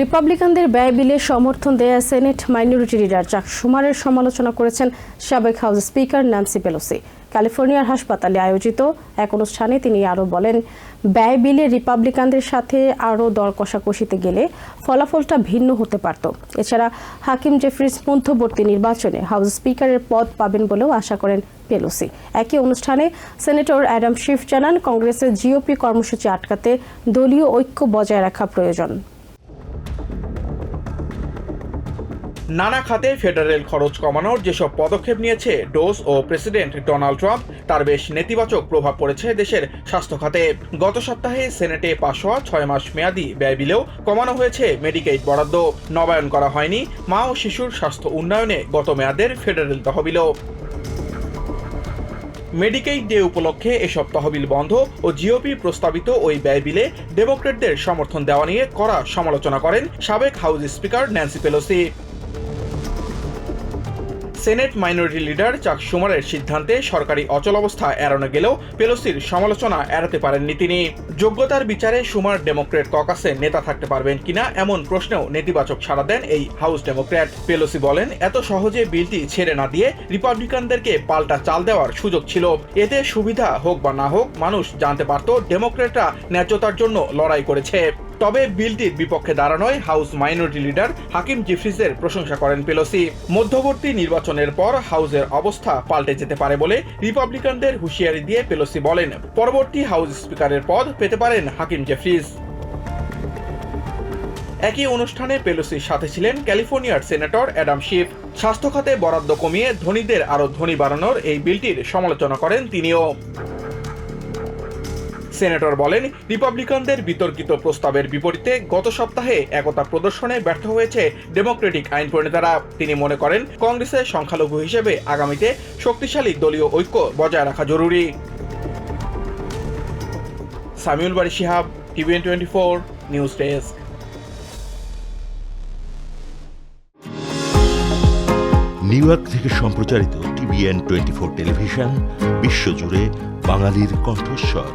রিপাবলিকানদের ব্যয় বিলে সমর্থন দেয়া সেনেট মাইনরিটি লিডার চাক সুমারের সমালোচনা করেছেন সাবেক হাউস স্পিকার ন্যান্সি পেলোসি। ক্যালিফোর্নিয়ার হাসপাতালে আয়োজিত এক অনুষ্ঠানে তিনি আরও বলেন, ব্যয় বিলে রিপাবলিকানদের সাথে আরও দর কষাকষিতে গেলে ফলাফলটা ভিন্ন হতে পারত। এছাড়া হাকিম জেফরিস মধ্যবর্তী নির্বাচনে হাউস স্পিকারের পদ পাবেন বলেও আশা করেন পেলোসি। একই অনুষ্ঠানে সেনেটর অ্যাডাম শিফ জানান, কংগ্রেসের জিওপি কর্মসূচি আটকাতে দলীয় ঐক্য বজায় রাখা প্রয়োজন। নানা খাতে ফেডারেল খরচ কমানোর যেসব পদক্ষেপ নিয়েছে ডোস ও প্রেসিডেন্ট ডোনাল্ড ট্রাম্প, তার বেশ নেতিবাচক প্রভাব পড়েছে দেশের স্বাস্থ্য খাতে। গত সপ্তাহে সেনেটে পাশ হওয়া ছয় মাস মেয়াদি ব্যয় বিলেও কমানো হয়েছে মেডিকেইড বরাদ্দ। নবায়ন করা হয়নি মা ও শিশুর স্বাস্থ্য উন্নয়নে গত মেয়াদের ফেডারেল তহবিলও। মেডিকেইড ডে উপলক্ষে এসব তহবিল বন্ধ ও জিওপি প্রস্তাবিত ওই ব্যয় বিলে ডেমোক্রেটদের সমর্থন দেওয়া নিয়ে কড়া সমালোচনা করেন সাবেক house speaker Nancy Pelosi. Senate minority leader Chuck সুমারের সিদ্ধান্তে সরকারি অচলাবস্থা এড়ানো গেলেও পেলোসির সমালোচনা এড়াতে পারেননি তিনি। যোগ্যতার বিচারে সুমার ডেমোক্রেট ককাসে নেতা থাকতে পারবেন কিনা এমন প্রশ্নেও নেতিবাচক সাড়া দেন এই হাউস ডেমোক্র্যাট। পেলোসি বলেন, এত সহজে বিলটি ছেড়ে না দিয়ে রিপাবলিকানদেরকে পাল্টা চাল দেওয়ার সুযোগ ছিল। এতে সুবিধা হোক বা না হোক, মানুষ জানতে পারত ডেমোক্রেটরা ন্যায্যতার জন্য লড়াই করেছে। তবে বিলটির বিপক্ষে দাঁড়ানোয় হাউস মাইনরিটি লিডার হাকিম জিফ্রিজের প্রশংসা করেন পেলোসি। মধ্যবর্তী নির্বাচনের পর হাউসের অবস্থা পাল্টে যেতে পারে বলে রিপাবলিকানদের হুঁশিয়ারি দিয়ে পেলোসি বলেন। পরবর্তী হাউস স্পিকারের পদ পেতে পারেন হাকিম জেফ্রিজ একই অনুষ্ঠানে পেলোসির সাথে ছিলেন ক্যালিফোর্নিয়ার সেনেটর অ্যাডাম শিফ। স্বাস্থ্য খাতে বরাদ্দ কমিয়ে ধনীদের আরও ধনী বাড়ানোর এই বিলটির সমালোচনা করেন তিনিও। সেনেটর বলেন, রিপাবলিকানদের বিতর্কিত প্রস্তাবের বিপরীতে গত সপ্তাহে একতা প্রদর্শনে ব্যর্থ হয়েছে ডেমোক্রেটিক আইন প্রণেতারা। তিনি মনে করেন কংগ্রেসের সংখ্যালঘু হিসেবে আগামীতে শক্তিশালী দলীয় ঐক্য বজায় রাখা জরুরি। Samiul Bari Shihab, TVN twenty four, news desk. New York থেকে সম্প্রচারিত টিভিএন টোয়েন্টি ফোর টেলিভিশন, বিশ্বজুড়ে বাঙালির কণ্ঠস্বর।